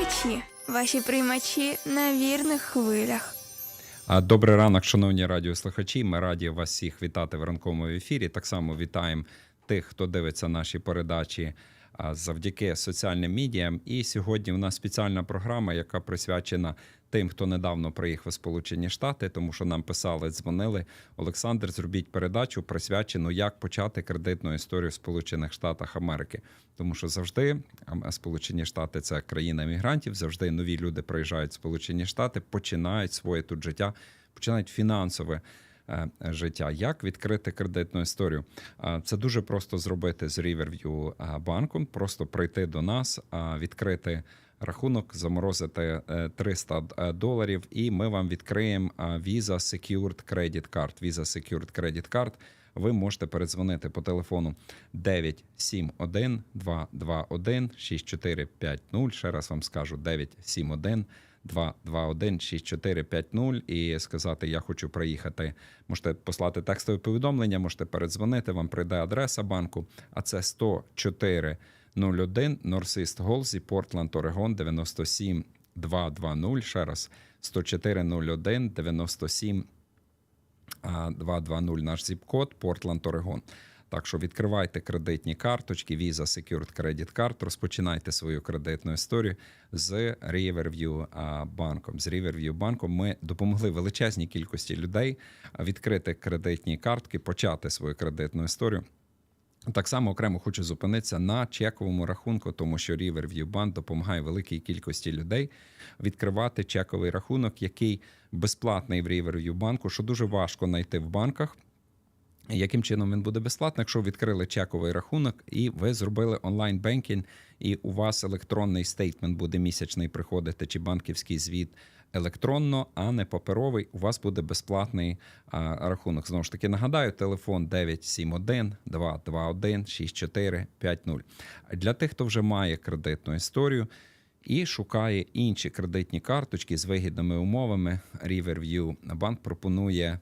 слухачі, ваші приймачі на вірних хвилях. Добрий ранок, шановні радіослухачі. Ми раді вас всіх вітати в ранковому ефірі. Так само вітаємо тих, хто дивиться наші передачі завдяки соціальним медіям. І сьогодні у нас спеціальна програма, яка присвячена тим, хто недавно приїхав у Сполучені Штати, тому що нам писали, дзвонили. Олександр, зробіть передачу присвячену, як почати кредитну історію в Сполучених Штатах Америки. Тому що завжди Сполучені Штати це країна мігрантів, завжди нові люди приїжджають в Сполучені Штати, починають своє тут життя, починають фінансове. Е, Життя, як відкрити кредитну історію? А, Це дуже просто зробити з Riverview а, банком. Просто прийти до нас, відкрити рахунок, заморозити е, 300 доларів, і ми вам відкриємо Visa Secured Credit Card. Visa Secured Credit Card. Ви можете передзвонити по телефону 971 221 6450. Ще раз вам скажу 971 221 6450 і сказати, я хочу приїхати. Можете послати текстове повідомлення, можете передзвонити, вам прийде адреса банку, а це 104 01 Норсист Голзі, Портленд, Орегон 97 220. Ще раз 104 01 97 а, 220 наш зіп-код Портленд, Орегон. Так що відкривайте кредитні карточки, Visa Secured Credit Card, розпочинайте свою кредитну історію з Riverview банком. З Riverview банком ми допомогли величезній кількості людей відкрити кредитні картки, почати свою кредитну історію. Так само окремо хочу зупинитися на чековому рахунку, тому що Riverview Bank допомагає великій кількості людей відкривати чековий рахунок, який безплатний в Riverview банку, що дуже важко знайти в банках. Яким чином він буде безплатний, якщо відкрили чековий рахунок і ви зробили онлайн бенкінг, і у вас електронний стейтмент буде місячний приходити, чи банківський звіт електронно, а не паперовий. У вас буде безплатний а, рахунок. Знову ж таки, нагадаю, телефон 971 221 6450. Для тих, хто вже має кредитну історію. І шукає інші кредитні карточки з вигідними умовами. Riverview банк пропонує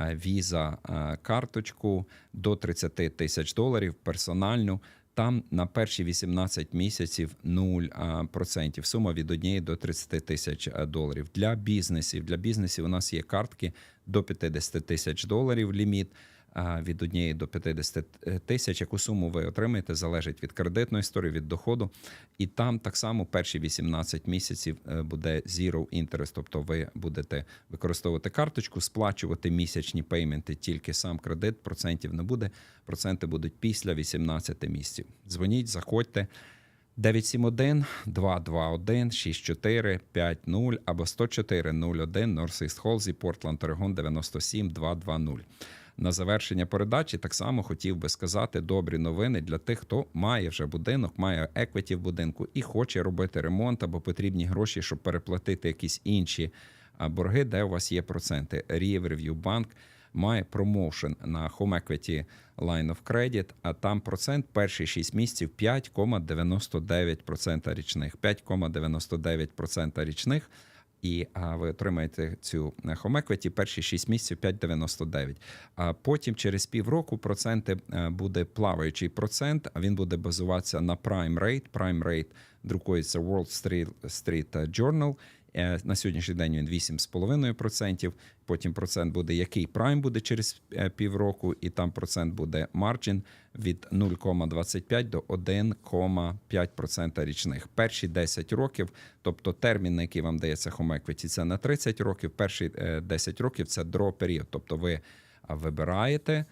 е, Visa е, карточку до 30 тисяч доларів персональну. Там на перші 18 місяців 0%. Сума від 1 до 30 тисяч е, доларів. Для бізнесів. Для бізнесів у нас є картки до 50 тисяч доларів ліміт від 1 до 50 тисяч. Яку суму ви отримаєте, залежить від кредитної історії, від доходу. І там так само перші 18 місяців е, буде zero interest, тобто ви будете використовувати карточку, сплачувати місячні пейменти, тільки сам кредит, процентів не буде. Проценти будуть після 18 місяців. Дзвоніть, заходьте. 971 221 6450 або 104 01 Норсист Холзі, Портленд, Орегон 97 220. На завершення передачі так само хотів би сказати добрі новини для тих, хто має вже будинок, має еквіті в будинку і хоче робити ремонт або потрібні гроші, щоб переплатити якісь інші борги, де у вас є проценти. Riverview Bank має промоушен на Home Equity Line of Credit, а там процент перші 6 місяців 5,99% річних. 5,99% річних. І а, ви отримаєте цю е, Home перші 6 місяців 5,99. А потім через півроку проценти е, буде плаваючий процент, а він буде базуватися на Prime Rate. Prime Rate друкується Wall Street, Street Journal. Е, На сьогоднішній день він 8,5%. Потім процент буде, який Prime буде через е, півроку, і там процент буде margin від 0,25 до 1,5% річних. Перші 10 років, тобто термін, на який вам дається Home Equity, це на 30 років. Перші е, 10 років це draw період. Тобто ви вибираєте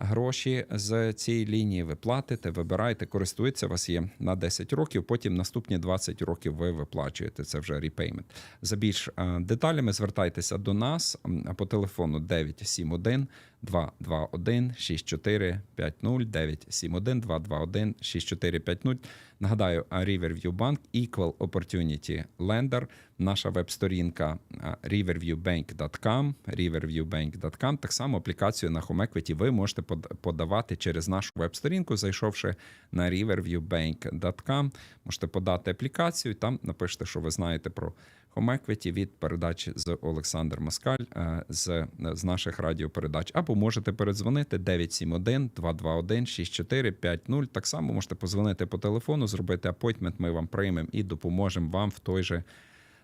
гроші з цієї лінії, ви платите, вибираєте, користується, вас є на 10 років, потім наступні 20 років ви виплачуєте. Це вже репеймент. За більш е, деталями звертайтеся до нас по телефону 971 221 6450 971 221 6450. Нагадаю, а, Riverview Bank Equal Opportunity Lender. Наша веб-сторінка riverviewbank.com, riverviewbank.com. Так само аплікацію на Home Equity ви можете подавати через нашу веб-сторінку, зайшовши на riverviewbank.com. Можете подати аплікацію, там напишете, що ви знаєте про Home Equity від передач з Олександр Москаль е, з, з наших радіопередач. Або можете передзвонити 971 221 6450. Так само можете позвонити по телефону, зробити апойтмент. Ми вам приймемо і допоможемо вам в той же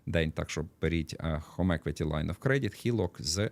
день. Так що беріть Home Equity Line of Credit, хілок з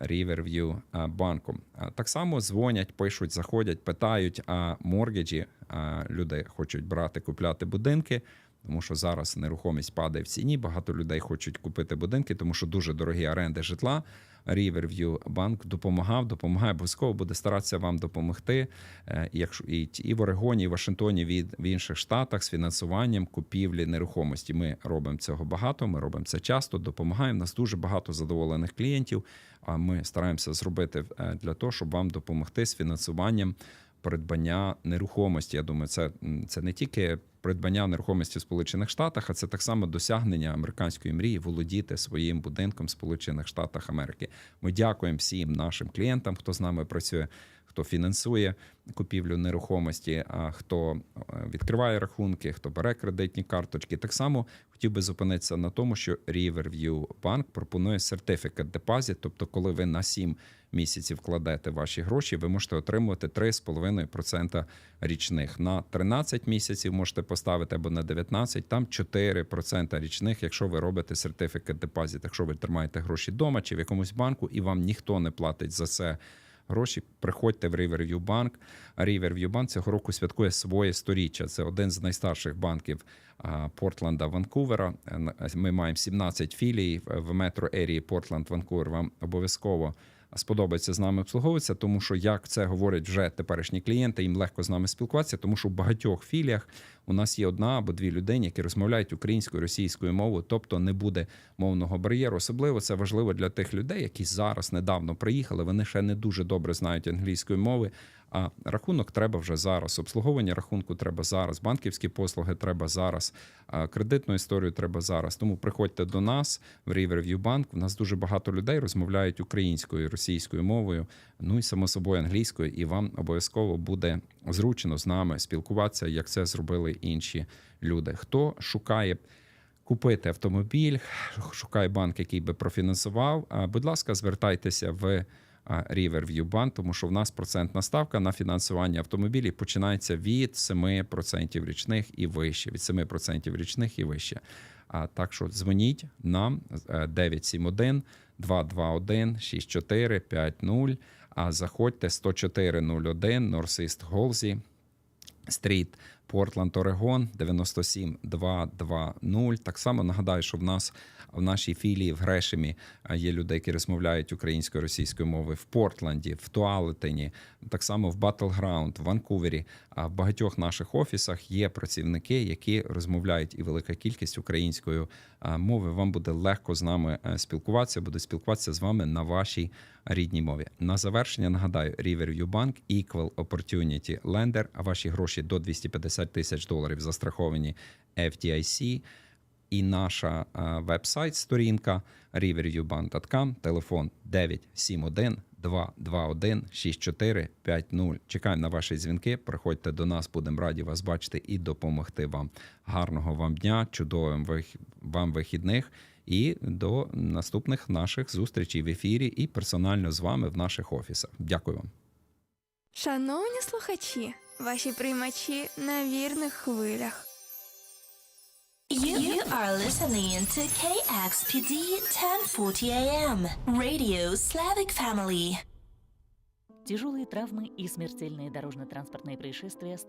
Riverview банком. Так само дзвонять, пишуть, заходять, питають, а моргеджі е, люди хочуть брати, купляти будинки. Тому що зараз нерухомість падає в ціні. Багато людей хочуть купити будинки, тому що дуже дорогі оренди житла. Riverview банк допомагав, допомагає, обов'язково буде старатися вам допомогти. Е, Якщо і, і в Орегоні, і в Вашингтоні, від в інших штатах з фінансуванням купівлі нерухомості. Ми робимо цього багато. Ми робимо це часто, допомагаємо. Нас дуже багато задоволених клієнтів. А ми стараємося зробити е, для того, щоб вам допомогти з фінансуванням придбання нерухомості. Я думаю, це, це не тільки придбання нерухомості в Сполучених Штатах, а це так само досягнення американської мрії володіти своїм будинком в Сполучених Штатах Америки. Ми дякуємо всім нашим клієнтам, хто з нами працює, хто фінансує купівлю нерухомості, а хто е, відкриває рахунки, хто бере кредитні карточки. Так само хотів би зупинитися на тому, що Riverview Bank пропонує сертифікат депозит, тобто, коли ви на 7 місяців кладете ваші гроші, ви можете отримувати 3,5% річних. На 13 місяців можете поставити або на 19, там 4% річних, якщо ви робите сертифікат депозит. Якщо ви тримаєте гроші вдома чи в якомусь банку, і вам ніхто не платить за це. Гроші приходьте в Riverview Bank. Riverview Bank цього року святкує своє сторіччя. Це один з найстарших банків а, Портленда Ванкувера. Ми маємо 17 філій в- метро ерії Портленд Ванкувер. Вам обов'язково сподобається з нами обслуговуватися, тому що як це говорять вже теперішні клієнти, їм легко з нами спілкуватися, тому що в багатьох філіях у нас є одна або дві людини, які розмовляють українською, російською мовою, тобто не буде мовного бар'єру. Особливо це важливо для тих людей, які зараз недавно приїхали. Вони ще не дуже добре знають англійської мови. А рахунок треба вже зараз. Обслуговування рахунку треба зараз. Банківські послуги треба зараз. Кредитну історію треба зараз. Тому приходьте до нас в Riverview Bank. У нас дуже багато людей розмовляють українською, російською мовою, ну і само собою англійською. І вам обов'язково буде зручно з нами спілкуватися, як це зробили інші люди. Хто шукає купити автомобіль, шукає банк, який би профінансував. Будь ласка, звертайтеся в Riverview Bank, тому що в нас процентна ставка на фінансування автомобілів починається від 7% річних і вище. Від 7% річних і вище. А так що дзвоніть нам е, 971 221 6450, а заходьте 10401 North East Голзі, Стріт, Портланд, Орегон, 97220. Так само нагадаю, що в нас в нашій філії в Грешемі є люди, які розмовляють українською російською мовою в Портленді, в Туалетині, так само в Батлграунд, в Ванкувері. А в багатьох наших офісах є працівники, які розмовляють і велика кількість українською мови. Вам буде легко з нами е, спілкуватися, буде спілкуватися з вами на вашій рідній мові. На завершення нагадаю, Riverview Bank Equal Opportunity Lender, а ваші гроші до 250 тисяч доларів застраховані FDIC. І наша е, веб-сайт, сторінка riverviewbank.com, телефон 971 221 6450. Чекаємо на ваші дзвінки. Приходьте до нас, будемо раді вас бачити і допомогти вам. Гарного вам дня, чудовим вам вихідних і до наступних наших зустрічей в ефірі і персонально з вами в наших офісах. Дякую вам. Шановні слухачі, ваші приймачі на вірних хвилях. You, you are listening to KXPD 1040 AM, Radio Slavic Family. Тяжелые травмы и смертельные дорожно-транспортные происшествия становятся